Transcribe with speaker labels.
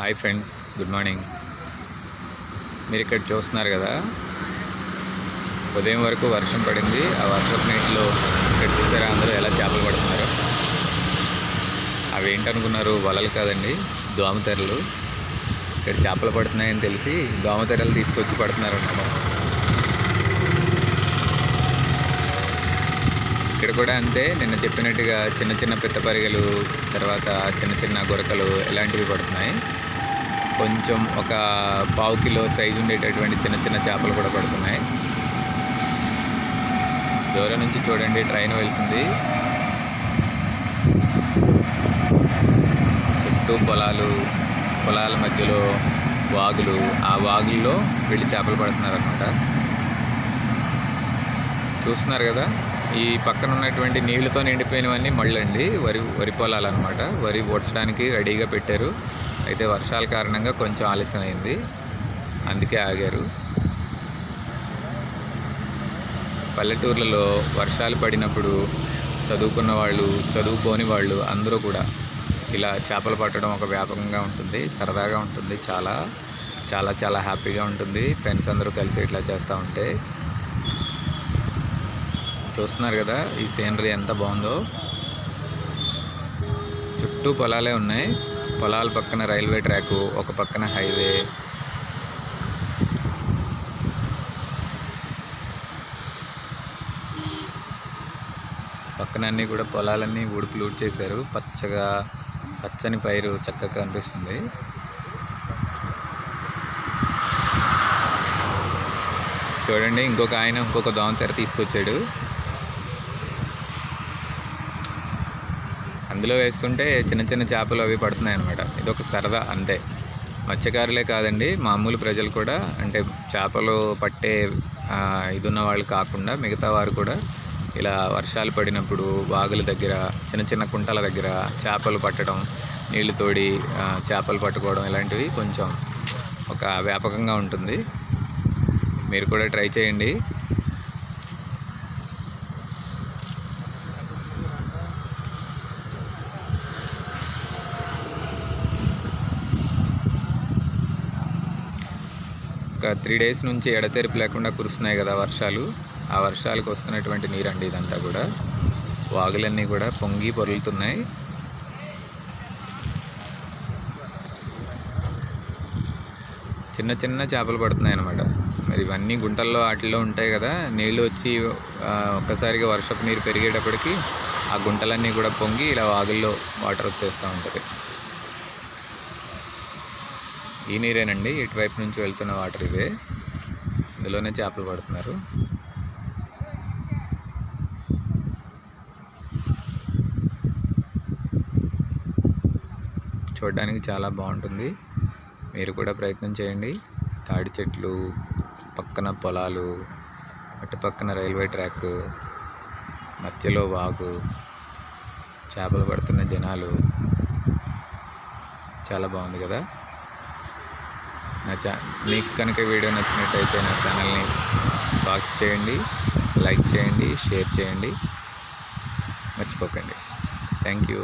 Speaker 1: Hi friends good morning. మీరు ఇక్కడ చూస్తున్నారు కదా ఉదయం వరకు వర్షం పడింది. ఆ వర్షపు నీటిలో ఇక్కడ చూసారా అందరూ ఎలా చేపలు పడుతున్నారు? అవి ఏంటనుకున్నారు వలలు కాదండి దోమతెరలు. ఇక్కడ చేపలు పడుతున్నాయని తెలిసి దోమతెరలు తీసుకొచ్చి పడుతున్నారు అన్నమాట ఇక్కడ కూడా అంతే నిన్న చెప్పినట్టుగా చిన్న చిన్న పిత్తపరిగలు తర్వాత చిన్న చిన్న గురకలు ఇలాంటివి పడుతున్నాయి. కొంచెం ఒక పావు కిలో సైజు ఉండేటటువంటి చిన్న చిన్న చేపలు కూడా పడుతున్నాయి. దూరం నుంచి చూడండి ట్రైన్ వెళ్తుంది. చుట్టూ పొలాలు పొలాల మధ్యలో వాగులు ఆ వాగుల్లో వెళ్ళి చేపలు పడుతున్నారు అనమాట చూస్తున్నారు కదా ఈ పక్కన ఉన్నటువంటి నీళ్ళతో నిండిపోయినవన్నీ మళ్ళండి వరి వరి పొలాలు అనమాట వరి ఓడ్చడానికి రెడీగా పెట్టారు. అయితే వర్షాల కారణంగా కొంచెం ఆలస్యం అయింది అందుకే ఆగారు. పల్లెటూర్లలో వర్షాలు పడినప్పుడు చదువుకున్న వాళ్ళు చదువుకోని వాళ్ళు అందరూ కూడా ఇలా చేపలు పట్టడం ఒక వ్యాపకంగా ఉంటుంది సరదాగా ఉంటుంది చాలా. చాలా చాలా హ్యాపీగా ఉంటుంది. ఫ్రెండ్స్ అందరూ కలిసి ఇట్లా చేస్తూ ఉంటే. చూస్తున్నారు కదా ఈ సీనరీ ఎంత బాగుందో. చుట్టూ పొలాలే ఉన్నాయి. పొలాల పక్కన రైల్వే ట్రాకు ఒక పక్కన హైవే. పక్కన అన్నీ కూడా పొలాలన్నీ ఉడుపు లూట్ చేశారు. పచ్చగా పచ్చని పైరు చక్కగా కనిపిస్తుంది. చూడండి ఇంకొక ఆయన ఇంకొక దోమ తెర తీసుకొచ్చాడు. అందులో వేస్తుంటే చిన్న చిన్న చేపలు అవి పడుతున్నాయి అనమాట ఇది ఒక సరదా అంతే. మత్స్యకారులే కాదండి మామూలు ప్రజలు కూడా. అంటే చేపలు పట్టే ఇది ఉన్న వాళ్ళు కాకుండా మిగతా వారు కూడా ఇలా వర్షాలు పడినప్పుడు వాగుల దగ్గర చిన్న చిన్న కుంటల దగ్గర చేపలు పట్టడం నీళ్ళు తోడి చేపలు పట్టుకోవడం ఇలాంటివి కొంచెం ఒక వ్యాపకంగా ఉంటుంది. మీరు కూడా ట్రై చేయండి. ఒక త్రీ డేస్ నుంచి ఎడతెరిపి లేకుండా కురుస్తున్నాయి కదా వర్షాలు. ఆ వర్షాలకు వస్తున్నటువంటి నీరండి ఇదంతా కూడా. వాగులన్నీ కూడా పొంగి పొరులుతున్నాయి. చిన్న చిన్న చేపలు పడుతున్నాయి అన్నమాట. మరి ఇవన్నీ గుంటల్లో వాటిల్లో ఉంటాయి కదా. నీళ్ళు వచ్చి ఒక్కసారిగా వర్షపు నీరు పెరిగేటప్పటికి ఆ గుంటలన్నీ కూడా పొంగి ఇలా వాగుల్లో వాటర్ వచ్చేస్తూ ఉంటుంది. ఈ నీరేనండి. ఇటువైపు నుంచి వెళ్తున్న వాటర్ ఇదే ఇందులోనే చేపలు పడుతున్నారు. చూడడానికి చాలా బాగుంటుంది. మీరు కూడా ప్రయత్నం చేయండి. తాడి చెట్లు పక్కన పొలాలు అటు పక్కన రైల్వే ట్రాక్ మధ్యలో వాగు చేపలు పడుతున్న జనాలు. చాలా బాగుంది కదా. నా ఛా మీకు కనుక వీడియో నచ్చినట్టయితే నా ఛానల్ని వాచ్ చేయండి లైక్ చేయండి షేర్ చేయండి. మర్చిపోకండి. Thank you.